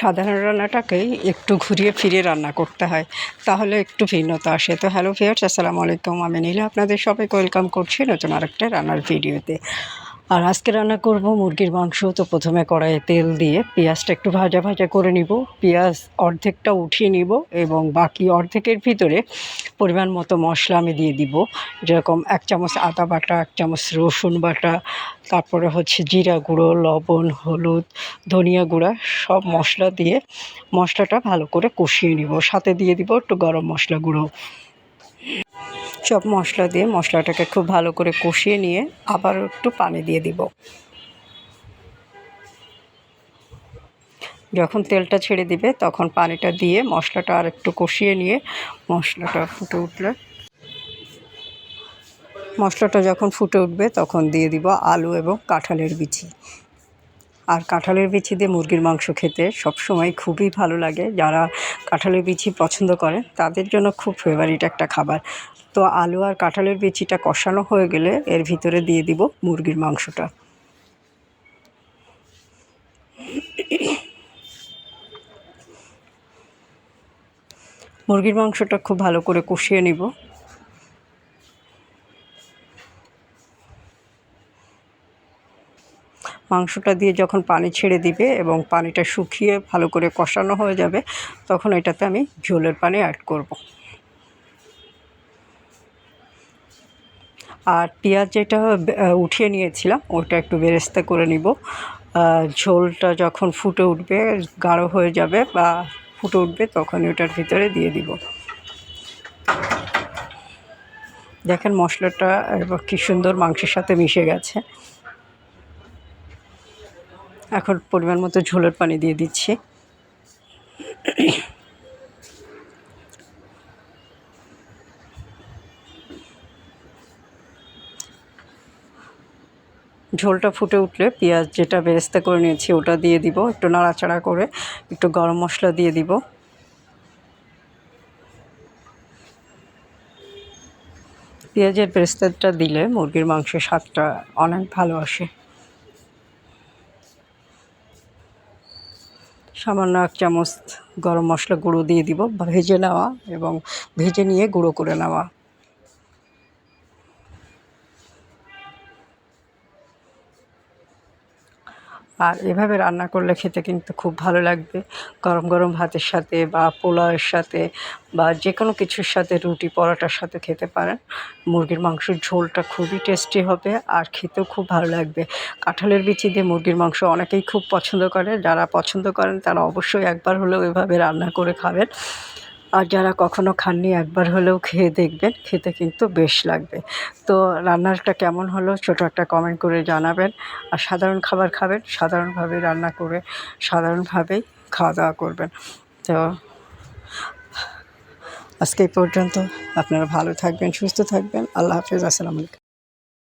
সাধারণ রান্নাটাকেই একটু ঘুরিয়ে ফিরে রান্না করতে হয়। তাহলে একটু ভিন্নতা আসে। তো হ্যালো ফিয়ার্স আসসালামু আলাইকুম। আমি নীলা। আপনাদের সবাইকে ওয়েলকাম করছি নতুন আরেকটা রান্নার ভিডিওতে আর আজকে রান্না করব মুরগির মাংস। তো প্রথমে কড়াইয়ে তেল দিয়ে পেঁয়াজটা একটু ভাজা ভাজা করে নিব। পেঁয়াজ অর্ধেকটা উঠিয়ে নিব এবং বাকি অর্ধেকের ভিতরে পরিমাণ মতো মশলা আমি দিয়ে দিব। যেরকম এক চামচ আদা বাটা, এক চামচ রসুন বাটা, তারপরে হচ্ছে জিরা গুঁড়ো, লবণ, হলুদ, ধনিয়া গুঁড়া, সব মশলা দিয়ে মশলাটা ভালো করে কষিয়ে নিব। সাথে দিয়ে দিব একটু গরম মশলা গুঁড়ো। সব মশলা দিয়ে মশলাটাকে খুব ভালো করে কষিয়ে নিয়ে আবার একটু পানি দিয়ে দিব। যখন তেলটা ছেড়ে দিবে তখন পানিটা দিয়ে মশলাটা আর একটু কষিয়ে নিয়ে মশলাটা ফুটে উঠলে মশলাটা যখন ফুটে উঠবে তখন দিয়ে দিব আলু এবং কাঁঠালের বিচি। আর কাঁঠালের বিচি দিয়ে মুরগির মাংস খেতে সবসময় খুবই ভালো লাগে। যারা কাঁঠালের বিচি পছন্দ করে তাদের জন্য খুব ফেভারিট একটা খাবার। তো আলু আর কাঁঠালের বিচিটা কষানো হয়ে গেলে এর ভিতরে দিয়ে দিব মুরগির মাংসটা। মুরগির মাংসটা খুব ভালো করে কষিয়ে নিব। মাংসটা দিয়ে যখন পানি ছেড়ে দিবে এবং পানিটা শুকিয়ে ভালো করে কষানো হয়ে যাবে, তখন এটাতে আমি ঝোলের পানি অ্যাড করব। আর পেঁয়াজ যেটা উঠিয়ে নিয়েছিলাম, ওটা একটু বেরেস্তা করে নিব। ঝোলটা যখন ফুটে উঠবে, গাঢ় হয়ে যাবে বা ফুটে উঠবে, তখন ওটার ভিতরে দিয়ে দিব। দেখেন মশলাটা কি সুন্দর মাংসের সাথে মিশে গেছে। এখন পরিমাণ মতো ঝোলের পানি দিয়ে দিচ্ছি। ঝোলটা ফুটে উঠলে পেঁয়াজ যেটা বেরেস্তা করে নিয়েছি ওটা দিয়ে দিব, একটু নাড়াচাড়া করে একটু গরম মশলা দিয়ে দিব। পেঁয়াজের বেরেস্তাটা দিলে মুরগির মাংসের স্বাদটা অনেক ভালো আসে। সামান্য এক চামচ গরম মশলা গুঁড়ো দিয়ে দিব, ভেজে নেওয়া এবং ভেজে নিয়ে গুঁড়ো করে নেওয়া। আর এভাবে রান্না করলে খেতে কিন্তু খুব ভালো লাগবে। গরম গরম ভাতের সাথে বা পোলাওয়ের সাথে বা যে কোনো কিছুর সাথে রুটি পরোটার সাথে খেতে পারেন। মুরগির মাংসের ঝোলটা খুবই টেস্টি হবে আর খেতেও খুব ভালো লাগবে। কাঁঠালের বিচি দিয়ে মুরগির মাংস অনেকেই খুব পছন্দ করে। যারা পছন্দ করেন তারা অবশ্যই একবার হলেও এভাবে রান্না করে খাবেন। আর যারা কখনো খাননি, একবার হলেও খেয়ে দেখবেন, খেতে কিন্তু বেশ লাগবে। তো রান্নাটা কেমন হলো ছোট একটা কমেন্ট করে জানাবেন। আর সাধারণ খাবার খাবেন, সাধারণভাবে রান্না করে সাধারণভাবেই খাওয়া দাওয়া করবেন। তো আজকে এই পর্যন্ত। আপনারা ভালো থাকবেন, সুস্থ থাকবেন। আল্লাহ হাফিজ, আসসালামু আলাইকুম।